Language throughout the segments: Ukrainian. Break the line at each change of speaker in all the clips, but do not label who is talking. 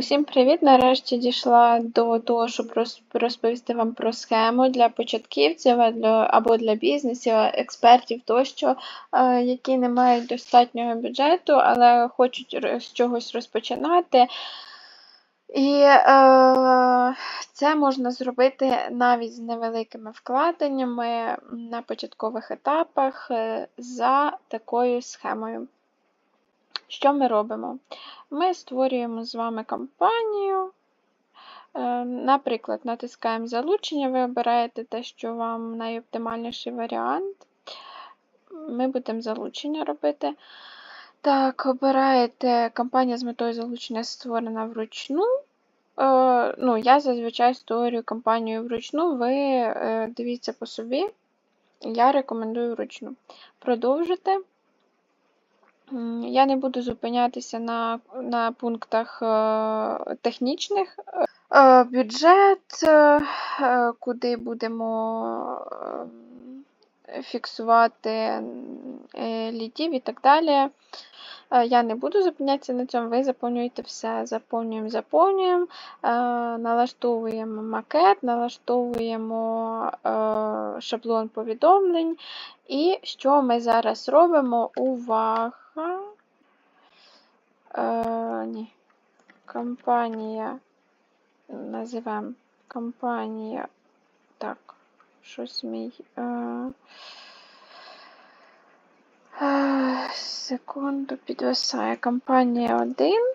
Усім привіт! Нарешті дійшла до того, щоб розповісти вам про схему для початківців або для бізнесів, експертів тощо, е, які не мають достатнього бюджету, але хочуть з чогось розпочинати. І е, це можна зробити навіть з невеликими вкладеннями на початкових етапах е, за такою схемою. Що ми робимо? Ми створюємо з вами кампанію. Е, Наприклад, натискаємо залучення, ви обираєте те, що вам найоптимальніший варіант. Ми будемо залучення робити. Так, обираєте кампанія з метою залучення створена вручну. Е, Ну, я зазвичай створюю кампанію вручну, ви е, дивіться по собі. Я рекомендую вручну. Продовжити. Я не буду зупинятися на, на пунктах е, технічних. Е, Бюджет, е, куди будемо фіксувати лідів і так далі. Я не буду зупинятися на цьому, ви заповнюєте все. Заповнюємо, заповнюємо, налаштовуємо макет, налаштовуємо шаблон повідомлень. І що ми зараз робимо? Увага! Е, ні. Компанія. Називаємо компанія. Так, щось мій. Е, е, секунду підвисає. Компанія 1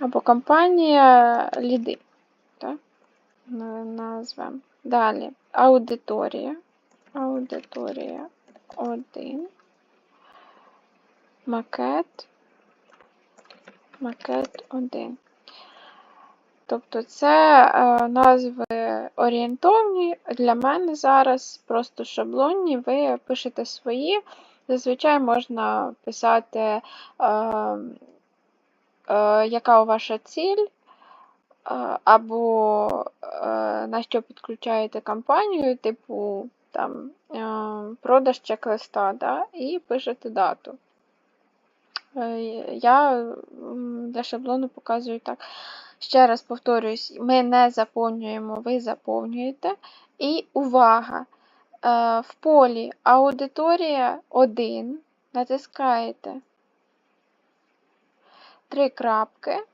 або компанія ліди. Так? На- Назвемо. Далі. Аудиторія. Аудиторія 1. Макет. Макет 1. Тобто це е, назви орієнтовні. Для мене зараз просто шаблонні, ви пишете свої. Зазвичай можна писати, е, е, яка ваша ціль, е, або е, на що підключаєте кампанію, типу там, е, продаж чек-листа, да, і пишете дату. Е, Я для шаблону показую так. Ще раз повторююсь, ми не заповнюємо, ви заповнюєте. І увага! Е, В полі аудиторія 1 натискаєте три крапки,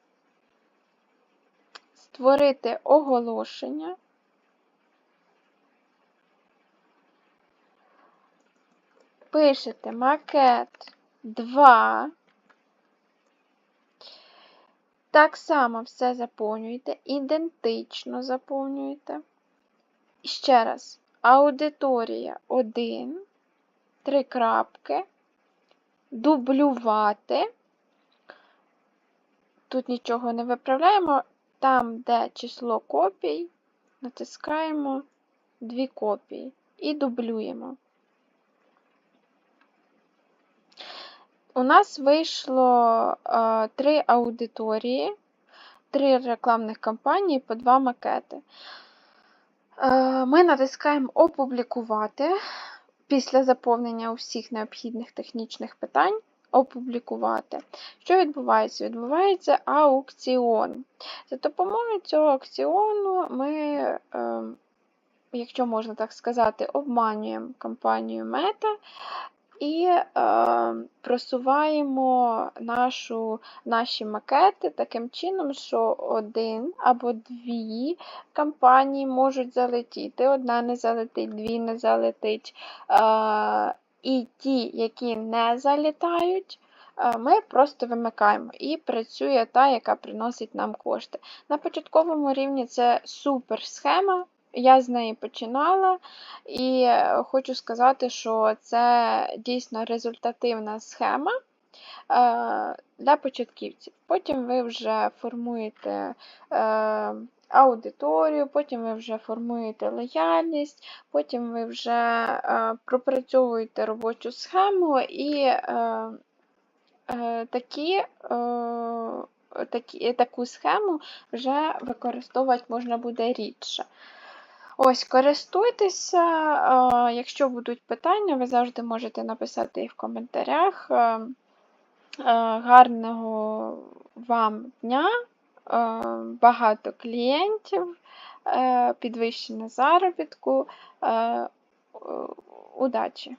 створити оголошення. Пишете макет 2. Так само все заповнюєте, ідентично заповнюєте. Ще раз, аудиторія 1, три крапки, дублювати. Тут нічого не виправляємо. Там, де число копій, натискаємо дві копії і дублюємо. У нас вийшло е, три аудиторії, три рекламних кампанії по два макети. Е, Ми натискаємо Опублікувати після заповнення усіх необхідних технічних питань. Опублікувати. Що відбувається? Відбувається аукціон. За допомогою цього аукціону ми, е, якщо можна так сказати, обманюємо компанію Мета і е, просуваємо нашу, наші макети таким чином, що один або дві компанії можуть залетіти. Одна не залетить, дві не залетить. Е, і ті, які не залітають, е, ми просто вимикаємо і працює та, яка приносить нам кошти. На початковому рівні це супер схема. Я з неї починала, і е, хочу сказати, що це дійсно результативна схема е, для початківців. Потім ви вже формуєте е, аудиторію, потім ви вже формуєте лояльність, потім ви вже пропрацьовуєте робочу схему і Такі, таку схему вже використовувати можна буде рідше. Ось, користуйтеся. е, Якщо будуть питання, ви завжди можете написати їх в коментарях. Е, е, Гарного вам дня! багато клієнтів, е, підвищення заробітку. Е, Удачі!